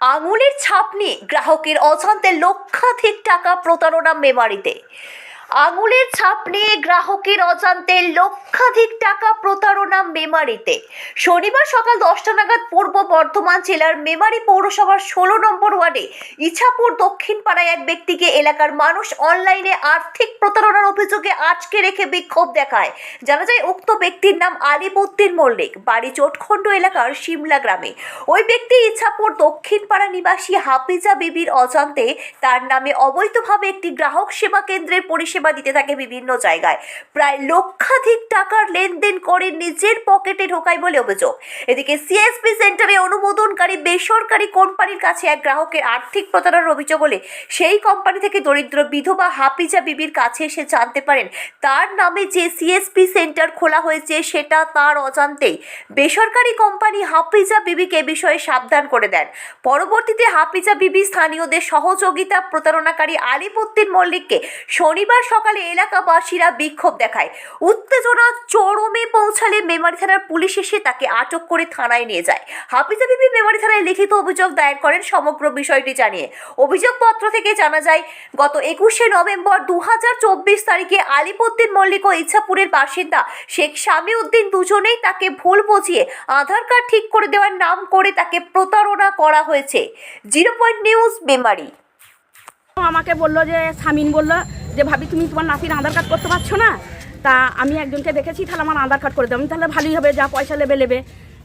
আঙুলের ছাপ নিয়ে গ্রাহকের অজান্তে লক্ষাধিক টাকা প্রতারণা মেমারিতে। আঙুলের ছাপ নিয়ে গ্রাহকের অজান্তে লক্ষাধিক টাকা প্রতারণা মেমারিতে। শনিবার সকাল দশটা নাগাদ পূর্ব বর্ধমান জেলার মেমারি পৌরসভার ষোলো নম্বর ওয়ার্ডে ইছাপুর দক্ষিণ পাড়ায় এক ব্যক্তিকে এলাকার মানুষ অনলাইনে আর্থিক প্রতারণার অভিযোগে আটকে রেখে বিক্ষোভ দেখায়। জানা যায়, উক্ত ব্যক্তির নাম আলিবুদ্দিন মল্লিক। বাড়ি চোটখণ্ড এলাকার সিমলা গ্রামে। ওই ব্যক্তি ইছাপুর দক্ষিণ পাড়া নিবাসী হাফিজা বিবির অজান্তে তার নামে অবৈধভাবে একটি গ্রাহক সেবা কেন্দ্রের পরিষেবা দিতে থাকে বিভিন্ন জায়গায়। প্রায় লক্ষাধিক টাকার লেনদেন করে নিজের পকেটে ঢোকায় বলে অভিযোগ। এদিকে সিএসপি সেন্টারে অনুমোদনকারী বেসরকারি কোম্পানির কাছে এক গ্রাহকের আর্থিক প্রতারণার অভিযোগ হলে সেই কোম্পানি থেকে দরিদ্র বিধবা হাফিজা বিবির কাছে এসে জানতে পারেন, তার নামে যে সিএসপি সেন্টার খোলা হয়েছে সেটা তার অজান্তেই। বেসরকারি কোম্পানি হাফিজা বিবিকে বিষয়ে সাবধান করে দেন। পরবর্তীতে হাফিজা বিবি স্থানীয়দের সহযোগিতা প্রতারণাকারী আলিপুদ্দিন মল্লিককে শনিবার সকালে এলাকাবাসীরা বিক্ষোভ দেখায়। উত্তেজনা চরমে পৌঁছালে মেমারি থানার পুলিশ এসে তাকে আটক করে থানায় নিয়ে যায়। হাফিজা বিবি মেমারি থানায় লিখিত অভিযোগ দায়ের করেন সমগ্র বিষয়টি জানিয়ে। অভিযোগপত্র থেকে জানা যায়, গত একুশে নভেম্বর দু হাজার চব্বিশ তারিখে আলিপুদ্দিন মল্লিক ও ইচ্ছাপুরের বাসিন্দা শেখ শামী উদ্দিন দুজনেই তাকে ভুল বুঝিয়ে আধার কার্ড ঠিক করে দেওয়ার নাম করে তাকে প্রতারণা করা হয়েছে। Zero point news, Memari. আমাকে বলল যে সামিন বলল যে, ভাবি, তুমি তোমার নাতির আধার কার্ড করতে পারছ না? তা আমি একজনকে দেখেছি, তাহলে আমার আধার কার্ড করে দেবো। আমি তাহলে ভালোই হবে, যা পয়সা লেবে লেবে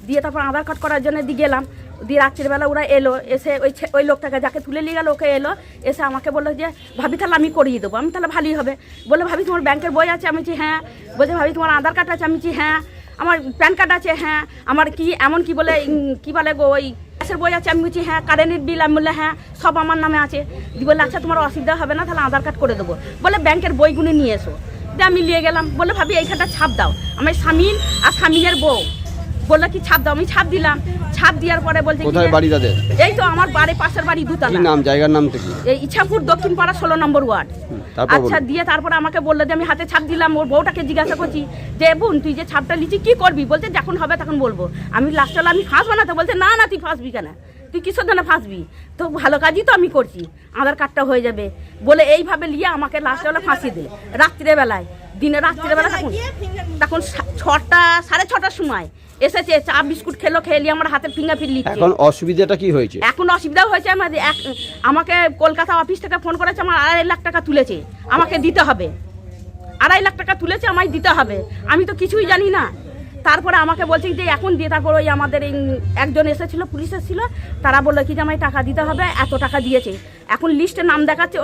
দিয়ে তারপর আধার কার্ড করার জন্য দিয়ে গেলাম দিয়ে রাত্রিবেলা ওরা এলো, এসে ওই ওই লোকটাকে যাকে তুলে নিয়ে গেল, ওকে এলো, এসে আমাকে বলল যে, ভাবি, তাহলে আমি করিয়ে দেবো। আমি তাহলে ভালোই হবে। বলে ভাবি, তোমার ব্যাংকের বই আছে? আমি বলছি হ্যাঁ। বলছে, ভাবি, তোমার আধার কার্ড আছে? আমি বলছি হ্যাঁ। আমার প্যান কার্ড আছে? হ্যাঁ। আমার কি, এমন কি বলে কি বলে গো, ওই গ্যাসের বই আছে? আমি বলছি হ্যাঁ। কারেন্টের বিল আমি বললে হ্যাঁ। সব আমার নামে আছে। দিয়ে বললে আচ্ছা তোমার অসুবিধা হবে না, তাহলে আধার কার্ড করে দেবো। বলে ব্যাংকের বইগুলো নিয়ে এসো। দিয়ে আমি নিয়ে গেলাম। বলে ভাবি এইখানটা ছাপ দাও। আমার স্বামীন আর স্বামীনের বউ। বলল কি ছাপ দাও। আমি ছাপ দিলাম। ছাপ দেওয়ার পরে বলছে কোথায় বাড়ি তাদের? এই তো আমার বাড়ি পাশের বাড়ি কি দুতলা নাম জায়গার নাম থেকে এই ইচ্ছাপুর দক্ষিণ পাড়া ষোলো নম্বর ওয়ার্ড। আচ্ছা দিয়ে তারপরে আমাকে বলল যে আমি হাতে ছাপ দিলাম। ওর বউটাকে জিজ্ঞাসা করছি যে বোন তুই যে ছাপটা লিচি কি করবি? বলছে যখন হবে তখন বলব। আমি লাস্ট হলে আমি ফাঁসবো না তো বলছে না না তুই ফাঁসবি কেন? তুই কিসের জন্য ফাঁসবি? তো ভালো কাজই তো আমি করছি। আধার কার্ডটা হয়ে যাবে। বলে এইভাবে নিয়ে আমাকে লাস্ট হলে ফাঁসিয়ে দিলে রাত্রে বেলায় দিনে রাত্রে বেলা তখন তখন ছটা সাড়ে ছটার সময় এসেছে চা বিস্কুট খেলো খেয়ে নিয়ে আমার হাতে ফিঙ্গার ফিট এখন অসুবিধাটা কি হয়েছে? এখন অসুবিধাও হয়েছে আমার এক আমাকে কলকাতা অফিস থেকে ফোন করেছে আমার আড়াই লাখ টাকা তুলেছে। আমাকে দিতে হবে। আড়াই লাখ টাকা তুলেছে আমায় দিতে হবে। আমি তো কিছুই জানি না। তারপরে আমাকে বলছে যে এখন দিয়ে তারপর ওই আমাদের এই একজন এসেছিল, পুলিশ এসেছিল, তারা বলল কি যে আমায় টাকা দিতে হবে, এত টাকা দিয়েছে। এখন লিস্টে নাম দেখাচ্ছে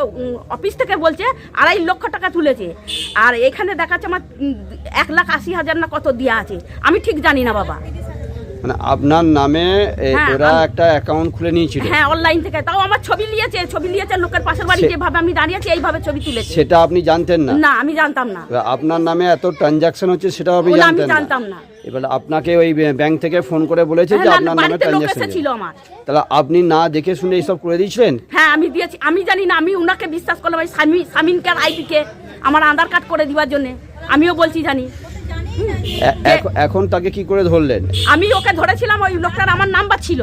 অফিস থেকে বলছে আড়াই লক্ষ টাকা তুলেছে। আর এখানে দেখাচ্ছে আমার এক লাখ আশি হাজার না কত দেওয়া আছে, আমি ঠিক জানি না বাবা। মানে আপনার নামে হ্যাঁ, এরা একটা অ্যাকাউন্ট খুলে নিয়েছিল। হ্যাঁ অনলাইন থেকে। তাও আমার ছবি নিয়েছে ছবি নিয়েছে লোকের পাশের বাড়ি যেভাবে আমি দাঁড়িয়ে আছি এইভাবে ছবি তুলেছে। সেটা আপনি জানতেন না? না আমি জানতাম না। আপনার নামে এত ট্রানজাকশন হচ্ছে সেটাও আপনি আমি জানতাম না। এবার আপনাকে ওই ব্যাংক থেকে ফোন করে বলেছে যে হ্যাঁ, আপনার নামে ট্রানজাকশন এসেছিল আমার। তাহলে আপনি না দেখে শুনে এইসব করে দিয়েছিলেন? হ্যাঁ আমি দিয়েছি। আমি জানি না আমি উনাকে বিশ্বাস করলাম ওই স্বামী স্বামীনকে আর আইডিকে আমার আধার কার্ড করে দিবার জন্য। আমিও বলছি জানি। এখন তাকে কি করে ধরলেন? আমি ওকে ধরেছিলাম ওই লোকটার আমার নাম্বার ছিল।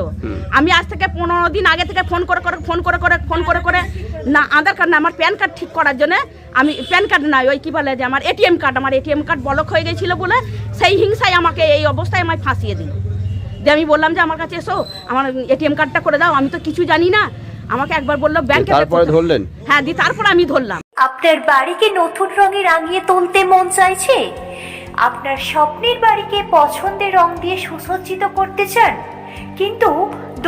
আমি আজ থেকে পনেরো দিন আগে থেকে ফোন করে করে ফোন করে করে ফোন করে করে না আধার কার্ড না আমার প্যান কার্ড ঠিক করার জন্য আমি প্যান কার্ড নাই ওই কি বলে যে আমার এটিএম কার্ড আমার এটিএম কার্ড ব্লক হয়ে গেছিল বলে সেই হিংসায় আমাকে এই অবস্থায় আমায় ফাঁসিয়ে দিল। যে আমি বললাম যে আমার কাছে এসো আমার এটিএম কার্ডটা করে দাও আমি তো কিছু জানি না। আমাকে একবার বলল ব্যাংকে তারপরে ধরলেন? হ্যাঁ দি তারপর আমি ধরলাম। আপনার বাড়িকে নতুন রঙে রাঙিয়ে তুলতে মন চাইছে? আপনার স্বপ্নের বাড়িকে পছন্দের রং দিয়ে সুসজ্জিত করতে চান, কিন্তু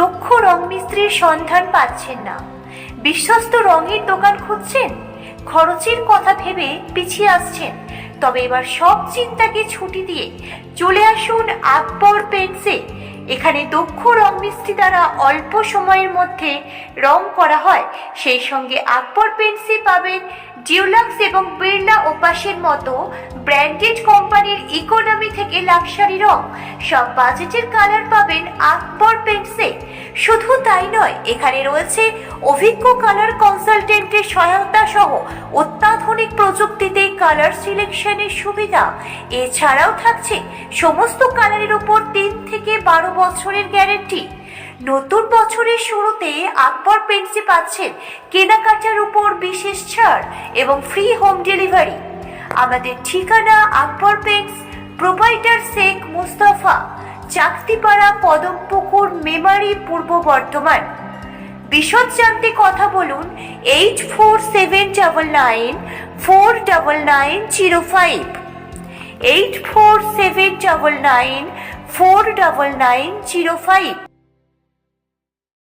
দক্ষ রং মিস্ত্রির সন্ধান পাচ্ছেন না। বিশ্বস্ত রঙের দোকান খুঁজছেন, খরচের কথা ভেবে পিছিয়ে আসছেন। তবে এবার সব চিন্তাকে ছুটি দিয়ে চলে আসুন আকবর পেন্টসে এখানে দক্ষ রং মিস্ত্রি দ্বারা অল্প সময়ের মধ্যে রং করা হয়। সেই সঙ্গে আকবর পেন্সি পাবেন, ডিউলাক্স এবং বিড়লা ওপাসের মতো ব্র্যান্ডেড কোম্পানির ইকোনমি থেকে লাক্সারি রং। সব বাজেটের কালার পাবেন আকবর পেন্টসে শুধু তাই নয়, এখানে রয়েছে অভিজ্ঞ কালার কনসালটেন্টের সহায়তা সহ অত্যাধুনিক প্রযুক্তিতে কালার সিলেকশনের সুবিধা। এছাড়াও থাকছে সমস্ত কালারের উপর তিন থেকে বারো বছরের গ্যারেন্টি নতুন বছরের শুরুতে আকবর পেন্টসে পাচ্ছেন কেনাকাটার উপর বিশেষ ছাড় এবং ফ্রি হোম ডেলিভারি আমাদের ঠিকানা আকবর পেন্টস প্রোভাইডার শেখ মুস্তাফা, চাকতিপাড়া পদমপুকুর, মেমারি, পূর্ব বর্ধমান। বিশদ জানতে কথা বলুন eight four seven double nine four double nine zero five eight four seven double nine four double nine zero five